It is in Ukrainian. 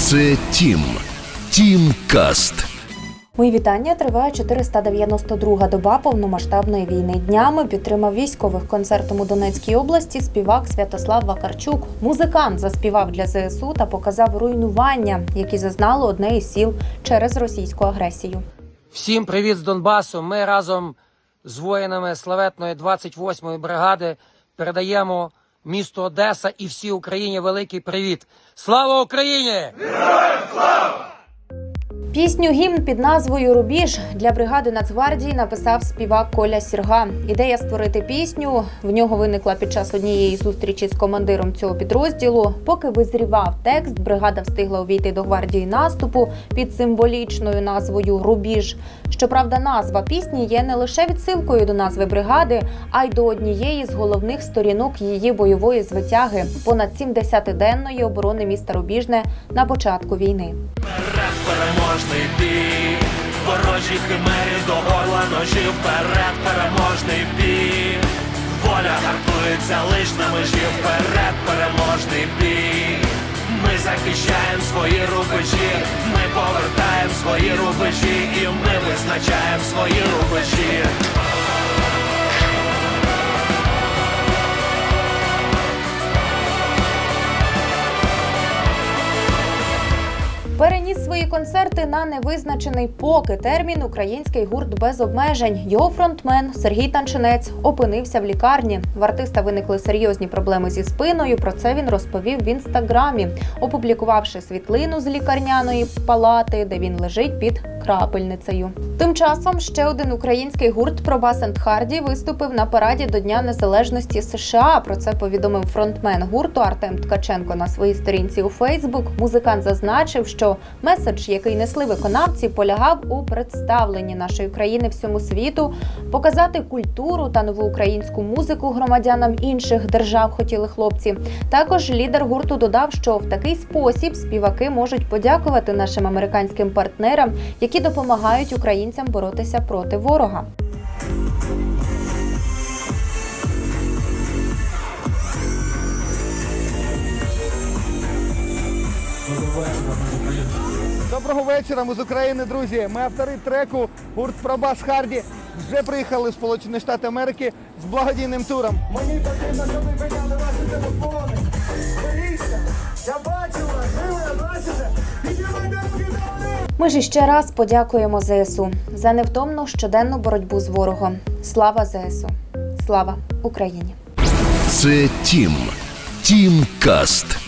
Це Тім. Тім Каст. Мої вітання триває 492 доба повномасштабної війни. Днями підтримав військових концертом у Донецькій області співак Святослав Вакарчук. Музикант заспівав для ЗСУ та показав руйнування, які зазнало одне із сіл через російську агресію. Всім привіт з Донбасу. Ми разом з воїнами славетної 28-ї бригади передаємо місту Одеса і всій Україні великий привіт. Слава Україні! Пісню гімн під назвою Рубіж для бригади Нацгвардії написав співак Коля Сірга. Ідея створити пісню в нього виникла під час однієї зустрічі з командиром цього підрозділу. Поки визрівав текст, бригада встигла увійти до гвардії наступу під символічною назвою Рубіж. Щоправда, назва пісні є не лише відсилкою до назви бригади, а й до однієї з головних сторінок її бойової звитяги понад 70-денної оборони міста Рубіжне на початку війни. Переможний бій, ворожі химері до горла ножі вперед переможний бій, воля гартується лиш на межі, вперед переможний бій. Ми захищаємо свої рубежі, ми повертаємо свої рубежі, і ми визначаємо свої рубежі. Переніс свої концерти на невизначений поки термін український гурт без обмежень. Його фронтмен Сергій Танчинець опинився в лікарні. В артиста виникли серйозні проблеми зі спиною. Про це він розповів в інстаграмі, опублікувавши світлину з лікарняної палати, де він лежить під крапельницею. Тим часом ще один український гурт Пробас енд Харді виступив на параді до Дня Незалежності США. Про це повідомив фронтмен гурту Артем Ткаченко на своїй сторінці у Фейсбук. Музикант зазначив, що меседж, який несли виконавці, полягав у представленні нашої країни всьому світу, показати культуру та нову українську музику громадянам інших держав. Хотіли хлопці. Також лідер гурту додав, що в такий спосіб співаки можуть подякувати нашим американським партнерам, які допомагають українцям боротися проти ворога. Доброго вечора, ми з України, друзі. Ми автори треку гурт Пробас Харді вже приїхали в Сполучені Штати Америки з благодійним туром. Мені потрібно, щоб ви підняли ваші телефони. Ми ж іще раз подякуємо ЗСУ за невтомну щоденну боротьбу з ворогом. Слава ЗСУ! Слава Україні! Це Тім. Тім Каст.